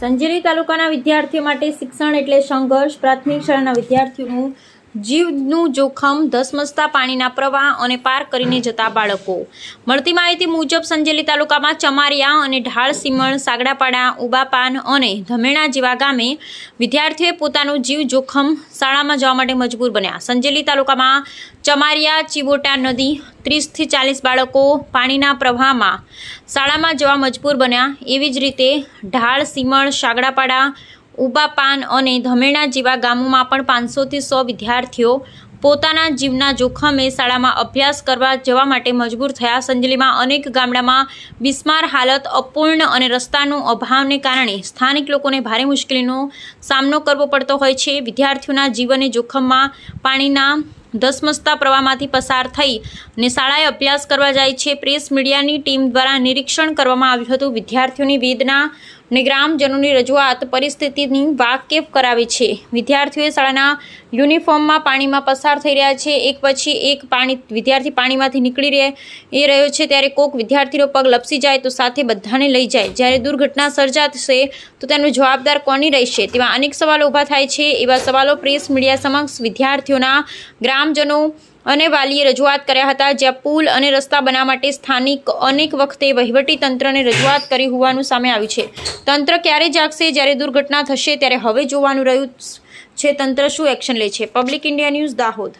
સંજેલી તાલુકાના વિદ્યાર્થીઓ માટે શિક્ષણ એટલે સંઘર્ષ. પ્રાથમિક શાળાના વિદ્યાર્થીઓનું જીવનું જોખમ ધસમસતા પાણીના પ્રવાહ અને પાર કરીને જતા બાળકો. મળતી માહિતી મુજબ સંજેલી તાલુકામાં ચમારિયા અને ઢાળ, સીમણ, સાગડાપાડા, ઉબાપાન અને ધમેણા જેવા ગામે વિદ્યાર્થીઓએ પોતાનું જીવ જોખમ શાળામાં જવા માટે મજબૂર બન્યા. સંજેલી તાલુકામાં ચમારિયા ચિબોટા નદી ત્રીસથી ચાલીસ બાળકો પાણીના પ્રવાહમાં શાળામાં જવા મજબૂર બન્યા. એવી જ રીતે ઢાળ, સીમણ, સાગડાપાડા ઉબાપાન અને ધમેણા જેવા ગામોમાં પણ પાંચસોથી સો વિદ્યાર્થીઓ પોતાના જીવના જોખમે શાળામાં અભ્યાસ કરવા જવા માટે મજબૂર થયા. સંજલીમાં અનેક ગામડામાં બિસ્માર હાલત, અપૂર્ણ અને રસ્તાનો અભાવને કારણે સ્થાનિક લોકોને ભારે મુશ્કેલીનો સામનો કરવો પડતો હોય છે. વિદ્યાર્થીઓના જીવને જોખમમાં પાણીના ધસમસતા પ્રવાહમાંથી પસાર થઈ ને શાળાએ અભ્યાસ કરવા જાય છે. પ્રેસ મીડિયાની ટીમ દ્વારા નિરીક્ષણ કરવામાં આવ્યું હતું. વિદ્યાર્થીઓની વેદના ને ગ્રામજનોની રજૂઆત પરિસ્થિતિની વાકેફ કરાવી છે. વિદ્યાર્થીઓએ શાળાના યુનિફોર્મમાં પાણીમાં પસાર થઈ રહ્યા છે. એક પછી એક પાણી, વિદ્યાર્થી પાણીમાંથી નીકળી રહે, એ રહ્યો છે. ત્યારે કોક વિદ્યાર્થીનો પગ લપસી જાય તો સાથે બધાને લઈ જાય. જ્યારે દુર્ઘટના સર્જાશે તો તેનો જવાબદાર કોની રહેશે? તેવા અનેક સવાલો ઊભા થાય છે. એવા સવાલો પ્રેસ મીડિયા સમક્ષ વિદ્યાર્થીઓના ગ્રામજનો અને વાલીએ રજૂઆત કર્યા હતા, જ્યાં પુલ અને રસ્તા બનાવવા માટે સ્થાનિક અનેક વખતે વહીવટી તંત્રને રજૂઆત કરી હોવાનું સામે આવ્યું છે. તંત્ર ક્યારે જાગશે, જ્યારે દુર્ઘટના થશે, ત્યારે હવે જોવાનું રહ્યું છે. તંત્ર શું એક્શન લે છે? Public India news Dahod.